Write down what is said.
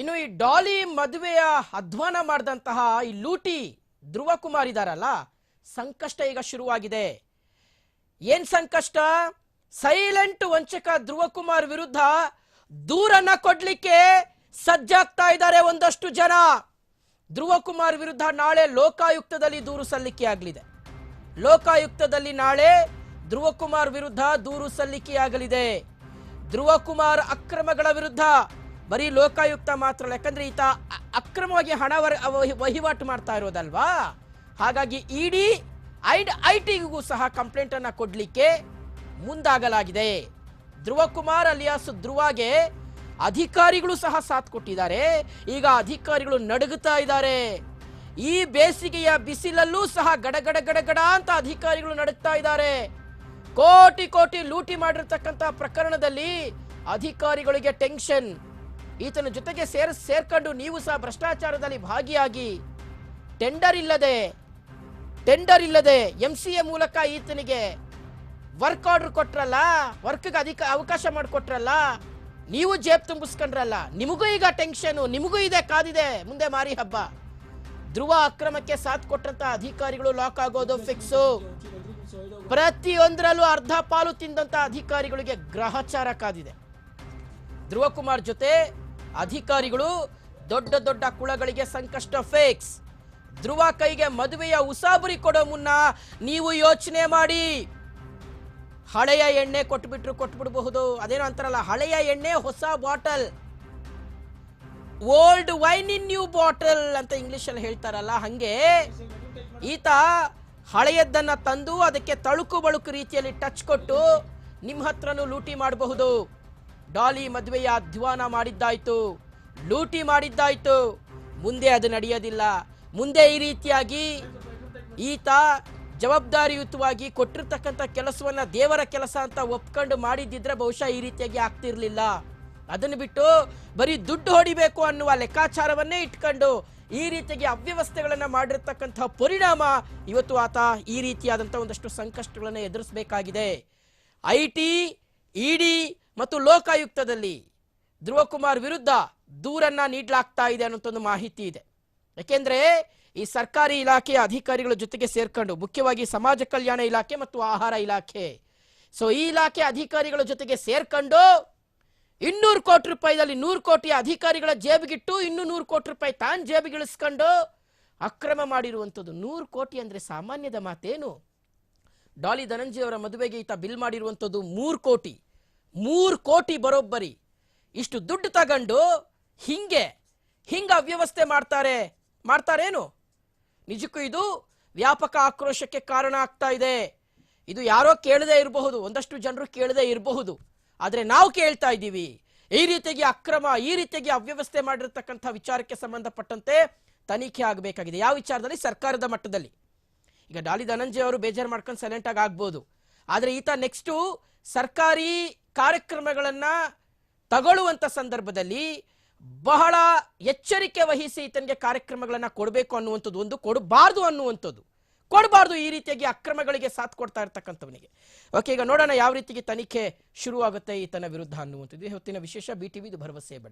ಇನ್ನು ಈ ಡಾಲಿ ಮದುವೆಯ ಅಧ್ವಾನ ಮಾಡಿದಂತಹ ಈ ಲೂಟಿ ಧ್ರುವ ಕುಮಾರ್ ಇದಾರಲ್ಲ ಸಂಕಷ್ಟ ಈಗ ಶುರುವಾಗಿದೆ. ಏನ್ ಸಂಕಷ್ಟ? ಸೈಲೆಂಟ್ ವಂಚಕ ಧ್ರುವ ಕುಮಾರ್ ವಿರುದ್ಧ ದೂರನ್ನ ಕೊಡ್ಲಿಕ್ಕೆ ಸಜ್ಜಾಗ್ತಾ ಇದ್ದಾರೆ ಒಂದಷ್ಟು ಜನ. ಧ್ರುವ ಕುಮಾರ್ ವಿರುದ್ಧ ನಾಳೆ ಲೋಕಾಯುಕ್ತದಲ್ಲಿ ದೂರು ಸಲ್ಲಿಕೆ ಆಗಲಿದೆ. ಲೋಕಾಯುಕ್ತದಲ್ಲಿ ನಾಳೆ ಧ್ರುವ ಕುಮಾರ್ ವಿರುದ್ಧ ದೂರು ಸಲ್ಲಿಕೆಯಾಗಲಿದೆ. ಧ್ರುವ ಕುಮಾರ್ ಅಕ್ರಮಗಳ ವಿರುದ್ಧ ಬರೀ ಲೋಕಾಯುಕ್ತ ಮಾತ್ರ ಯಾಕಂದ್ರೆ ಈತ ಅಕ್ರಮವಾಗಿ ಹಣ ವಹಿವಾಟು ಮಾಡ್ತಾ ಇರೋದಲ್ವಾ? ಹಾಗಾಗಿ ಇಡಿ ಐಡ್ ಐ ಟಿಗೂ ಸಹ ಕಂಪ್ಲೇಂಟ್ ಅನ್ನ ಕೊಡ್ಲಿಕ್ಕೆ ಮುಂದಾಗಲಾಗಿದೆ. ಧ್ರುವ ಕುಮಾರ್ ಅಲಿಯಾಸ್ ಧ್ರುವಾಗೆ ಅಧಿಕಾರಿಗಳು ಸಹ ಸಾಥ್ ಕೊಟ್ಟಿದ್ದಾರೆ. ಈಗ ಅಧಿಕಾರಿಗಳು ನಡುಗುತ್ತಾ ಇದ್ದಾರೆ. ಈ ಬೇಸಿಗೆಯ ಬಿಸಿಲಲ್ಲೂ ಸಹ ಗಡಗಡ ಗಡಗಡ ಅಂತ ಅಧಿಕಾರಿಗಳು ನಡುಗ್ತಾ ಇದ್ದಾರೆ. ಕೋಟಿ ಕೋಟಿ ಲೂಟಿ ಮಾಡಿರ್ತಕ್ಕಂಥ ಪ್ರಕರಣದಲ್ಲಿ ಅಧಿಕಾರಿಗಳಿಗೆ ಟೆನ್ಷನ್. ಈತನ ಜೊತೆಗೆ ಸೇರ್, ಸೇರ್ಕೊಂಡು ನೀವು ಸಹ ಭ್ರಷ್ಟಾಚಾರದಲ್ಲಿ ಭಾಗಿಯಾಗಿ ಟೆಂಡರ್ ಇಲ್ಲದೆ ಟೆಂಡರ್ ಇಲ್ಲದೆ ಎಂ ಸಿ ಎ ಮೂಲಕ ಈತನಿಗೆ ವರ್ಕ್ ಆರ್ಡರ್ ಕೊಟ್ರಲ್ಲ ವರ್ಕ್ಗೆ ಅಧಿಕ, ಅವಕಾಶ ಮಾಡಿಕೊಟ್ರಲ್ಲ, ನೀವು ಜೇಬ್ ತುಂಬಿಸ್ಕೊಂಡ್ರಲ್ಲ, ನಿಮಗೂ ಈಗ ಟೆನ್ಷನ್ ನಿಮಗೂ ಇದೆ, ಕಾದಿದೆ, ಮುಂದೆ ಮಾರಿ ಹಬ್ಬ. ಧ್ರುವ ಅಕ್ರಮಕ್ಕೆ ಸಾಥ್ ಕೊಟ್ಟಂತ ಅಧಿಕಾರಿಗಳು ಲಾಕ್ ಆಗೋದು ಫಿಕ್ಸು ಪ್ರತಿಯೊಂದರಲ್ಲೂ ಅರ್ಧ ಪಾಲು ತಿಂದಂತ ಅಧಿಕಾರಿಗಳಿಗೆ ಗ್ರಹಚಾರ ಕಾದಿದೆ. ಧ್ರುವ ಕುಮಾರ್ ಜೊತೆ ಅಧಿಕಾರಿಗಳು ದೊಡ್ಡ ದೊಡ್ಡ ಕುಳಗಳಿಗೆ ಸಂಕಷ್ಟ ಫೇಕ್ಸ್ ಧ್ರುವ ಕೈಗೆ ಮದುವೆಯ ಉಸಾಬರಿ ಕೊಡೋ ಮುನ್ನ ನೀವು ಯೋಚನೆ ಮಾಡಿ. ಹಳೆಯ ಎಣ್ಣೆ ಕೊಟ್ಬಿಟ್ರು ಕೊಟ್ಬಿಡಬಹುದು. ಅದೇನೋ ಅಂತಾರಲ್ಲ, ಹಳೆಯ ಎಣ್ಣೆ ಹೊಸ bottle. Old wine in new bottle ಅಂತ ಇಂಗ್ಲಿಷ್ ಅಲ್ಲಿ ಹೇಳ್ತಾರಲ್ಲ, ಹಂಗೆ ಈತ ಹಳೆಯದ್ದನ್ನ ತಂದು ಅದಕ್ಕೆ ತಳುಕು ಬಳುಕು ರೀತಿಯಲ್ಲಿ ಟಚ್ ಕೊಟ್ಟು ನಿಮ್ಮ ಹತ್ರನೂ ಲೂಟಿ ಮಾಡಬಹುದು. ಡಾಲಿ ಮದುವೆಯ ಅಧ್ವಾನ ಮಾಡಿದ್ದಾಯ್ತು, ಲೂಟಿ ಮಾಡಿದ್ದಾಯ್ತು. ಮುಂದೆ ಅದು ನಡೆಯೋದಿಲ್ಲ. ಮುಂದೆ ಈ ರೀತಿಯಾಗಿ ಈತ ಜವಾಬ್ದಾರಿಯುತವಾಗಿ ಕೊಟ್ಟಿರ್ತಕ್ಕಂಥ ಕೆಲಸವನ್ನ ದೇವರ ಕೆಲಸ ಅಂತ ಒಪ್ಕೊಂಡು ಮಾಡಿದ್ದಿದ್ರೆ ಬಹುಶಃ ಈ ರೀತಿಯಾಗಿ ಆಗ್ತಿರ್ಲಿಲ್ಲ. ಅದನ್ನು ಬಿಟ್ಟು ಬರೀ ದುಡ್ಡು ಹೊಡಿಬೇಕು ಅನ್ನುವ ಲೆಕ್ಕಾಚಾರವನ್ನೇ ಇಟ್ಕೊಂಡು ಈ ರೀತಿಯಾಗಿ ಅವ್ಯವಸ್ಥೆಗಳನ್ನು ಮಾಡಿರ್ತಕ್ಕಂಥ ಪರಿಣಾಮ ಇವತ್ತು ಆತ ಈ ರೀತಿಯಾದಂಥ ಒಂದಷ್ಟು ಸಂಕಷ್ಟಗಳನ್ನು ಎದುರಿಸಬೇಕಾಗಿದೆ. ಐ ಟಿ ಇಡಿ ಮತ್ತು ಲೋಕಾಯುಕ್ತದಲ್ಲಿ ಧ್ರುವಕುಮಾರ್ ವಿರುದ್ಧ ದೂರನ್ನ ನೀಡಲಾಗ್ತಾ ಇದೆ ಅನ್ನೋ ಒಂದು ಮಾಹಿತಿ ಇದೆ. ಯಾಕೆಂದ್ರೆ ಈ ಸರ್ಕಾರಿ ಇಲಾಖೆಯ ಅಧಿಕಾರಿಗಳ ಜೊತೆಗೆ ಸೇರ್ಕೊಂಡು ಮುಖ್ಯವಾಗಿ ಸಮಾಜ ಕಲ್ಯಾಣ ಇಲಾಖೆ ಮತ್ತು ಆಹಾರ ಇಲಾಖೆ. ಸೊ ಈ ಇಲಾಖೆ ಅಧಿಕಾರಿಗಳ ಜೊತೆಗೆ ಸೇರ್ಕೊಂಡು ಇನ್ನೂರು ಕೋಟಿ ರೂಪಾಯಿದಲ್ಲಿ ನೂರು ಕೋಟಿ ಅಧಿಕಾರಿಗಳ ಜೇಬಿಗಿಟ್ಟು ಇನ್ನೂ ನೂರು ಕೋಟಿ ರೂಪಾಯಿ ತಾನು ಜೇಬಿಗಿಳಿಸ್ಕೊಂಡು ಅಕ್ರಮ ಮಾಡಿರುವಂಥದ್ದು. ನೂರು ಕೋಟಿ ಅಂದರೆ ಸಾಮಾನ್ಯದ ಮಾತೇನು? ಡಾಲಿ ಧನಂಜಯ ಅವರ ಮದುವೆಗೆ ಈತ ಬಿಲ್ ಮಾಡಿರುವಂಥದ್ದು ಮೂರು ಕೋಟಿ. ಮೂರು ಕೋಟಿ ಬರೋಬ್ಬರಿ. ಇಷ್ಟು ದುಡ್ಡು ತಗೊಂಡು ಹಿಂಗೆ, ಹಿಂಗ ಅವ್ಯವಸ್ಥೆ ಮಾಡ್ತಾರೆ. ಮಾಡ್ತಾರೇನು? ನಿಜಕ್ಕೂ ಇದು ವ್ಯಾಪಕ ಆಕ್ರೋಶಕ್ಕೆ ಕಾರಣ ಆಗ್ತಾ ಇದೆ. ಇದು ಯಾರೋ ಕೇಳದೇ ಇರಬಹುದು, ಒಂದಷ್ಟು ಜನರು ಕೇಳದೇ ಇರಬಹುದು. ಆದರೆ ನಾವು ಕೇಳ್ತಾ ಇದ್ದೀವಿ, ಈ ರೀತಿಯಾಗಿ ಅಕ್ರಮ, ಈ ರೀತಿಯಾಗಿ ಅವ್ಯವಸ್ಥೆ ಮಾಡಿರತಕ್ಕಂಥ ವಿಚಾರಕ್ಕೆ ಸಂಬಂಧಪಟ್ಟಂತೆ ತನಿಖೆ ಆಗಬೇಕಾಗಿದೆ. ಯಾವ ವಿಚಾರದಲ್ಲಿ? ಸರ್ಕಾರದ ಮಟ್ಟದಲ್ಲಿ. ಈಗ ಡಾಲಿ ಧನಂಜಯ ಅವರು ಬೇಜಾರು ಮಾಡ್ಕೊಂಡು ಸೈಲೆಂಟ್ ಆಗಿ ಆಗ್ಬೋದು. ಆದರೆ ಈತ ನೆಕ್ಸ್ಟು ಸರ್ಕಾರಿ ಕಾರ್ಯಕ್ರಮಗಳನ್ನ ತಗೊಳ್ಳುವಂಥ ಸಂದರ್ಭದಲ್ಲಿ ಬಹಳ ಎಚ್ಚರಿಕೆ ವಹಿಸಿ ಈತನಿಗೆ ಕಾರ್ಯಕ್ರಮಗಳನ್ನ ಕೊಡಬೇಕು ಅನ್ನುವಂಥದ್ದು ಒಂದು, ಕೊಡಬಾರ್ದು ಅನ್ನುವಂಥದ್ದು. ಕೊಡಬಾರ್ದು ಈ ರೀತಿಯಾಗಿ ಅಕ್ರಮಗಳಿಗೆ ಸಾಥ್ ಕೊಡ್ತಾ ಇರ್ತಕ್ಕಂಥವನಿಗೆ. ಓಕೆ ಈಗ ನೋಡೋಣ ಯಾವ ರೀತಿಗೆ ತನಿಖೆ ಶುರುವಾಗುತ್ತೆ ಈತನ ವಿರುದ್ಧ ಅನ್ನುವಂಥದ್ದು. ಹೊತ್ತಿನ ವಿಶೇಷ ಬಿ ಟಿವಿ ಇದು ಭರವಸೆ ಬೇಡ